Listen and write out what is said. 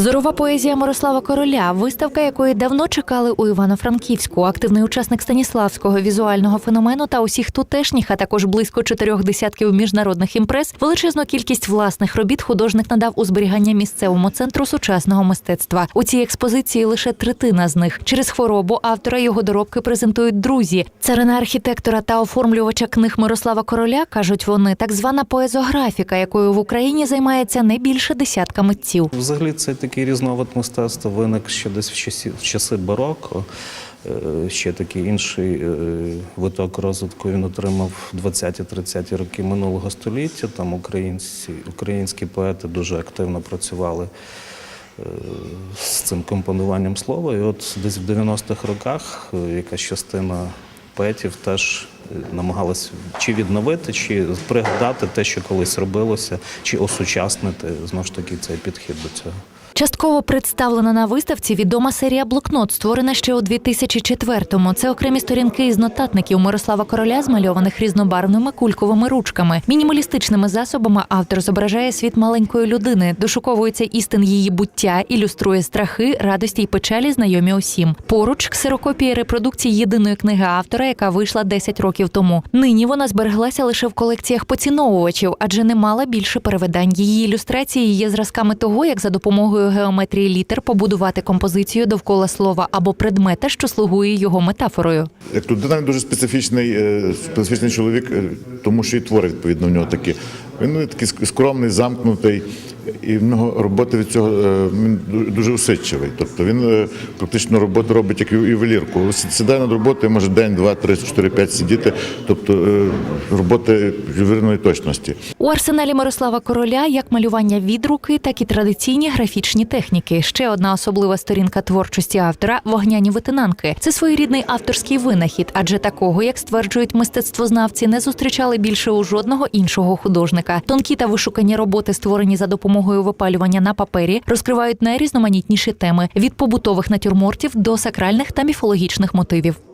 Зорова поезія Мирослава Короля, виставка якої давно чекали у Івано-Франківську. Активний учасник Станіславського візуального феномену та усіх тутешніх, а також близько чотирьох десятків міжнародних імпрес. Величезну кількість власних робіт художник надав у зберігання місцевому центру сучасного мистецтва. У цій експозиції лише третина з них. Через хворобу автора його доробки презентують друзі. Царина архітектора та оформлювача книг Мирослава Короля кажуть вони, так звана поезографіка, якою в Україні займається не більше десятка митців. Взагалі це такий різновид мистецтва виник ще десь в часі в часи бароко. Е, Ще такий інший е, виток розвитку він отримав 20-30 роки минулого століття. Там українці, українські поети дуже активно працювали е, з цим компонуванням слова. І от десь в 90-х роках якась частина поетів теж намагалась чи відновити, чи пригадати те, що колись робилося, чи осучаснити знову ж таки цей підхід до цього. Частково представлена на виставці відома серія блокнот, створена ще у 2004-му. Це окремі сторінки із нотатників Мирослава Короля, змальованих різнобарвними кульковими ручками. Мінімалістичними засобами автор зображає світ маленької людини, дошуковується істин її буття, ілюструє страхи, радості й печалі, знайомі усім. Поруч ксерокопія репродукції єдиної книги автора, яка вийшла 10 років тому. Нині вона збереглася лише в колекціях поціновувачів, адже не мала більше перевидань. Її ілюстрації є зразками того, як за допомогою геометрії літер побудувати композицію довкола слова або предмета, що слугує його метафорою. Як він дуже специфічний, е, специфічний чоловік, е, тому що і твори відповідно в нього такі. Він ну, такий скромний, замкнутий, і в нього робота від цього е, він дуже усидчивий. Тобто він е, практично роботу робить як ювелірку. Сідає над роботою, може день, два, три, чотири, п'ять сидіти. Тобто е, робота ювелірної точності. У арсеналі Мирослава Короля як малювання від руки, так і традиційні графічні техніки. Ще одна особлива сторінка творчості автора вогняні витинанки. Це своєрідний авторський винахід, адже такого, як стверджують мистецтвознавці, не зустрічали більше у жодного іншого художника. Тонкі та вишукані роботи, створені за допомогою випалювання на папері, розкривають найрізноманітніші теми від побутових натюрмортів до сакральних та міфологічних мотивів.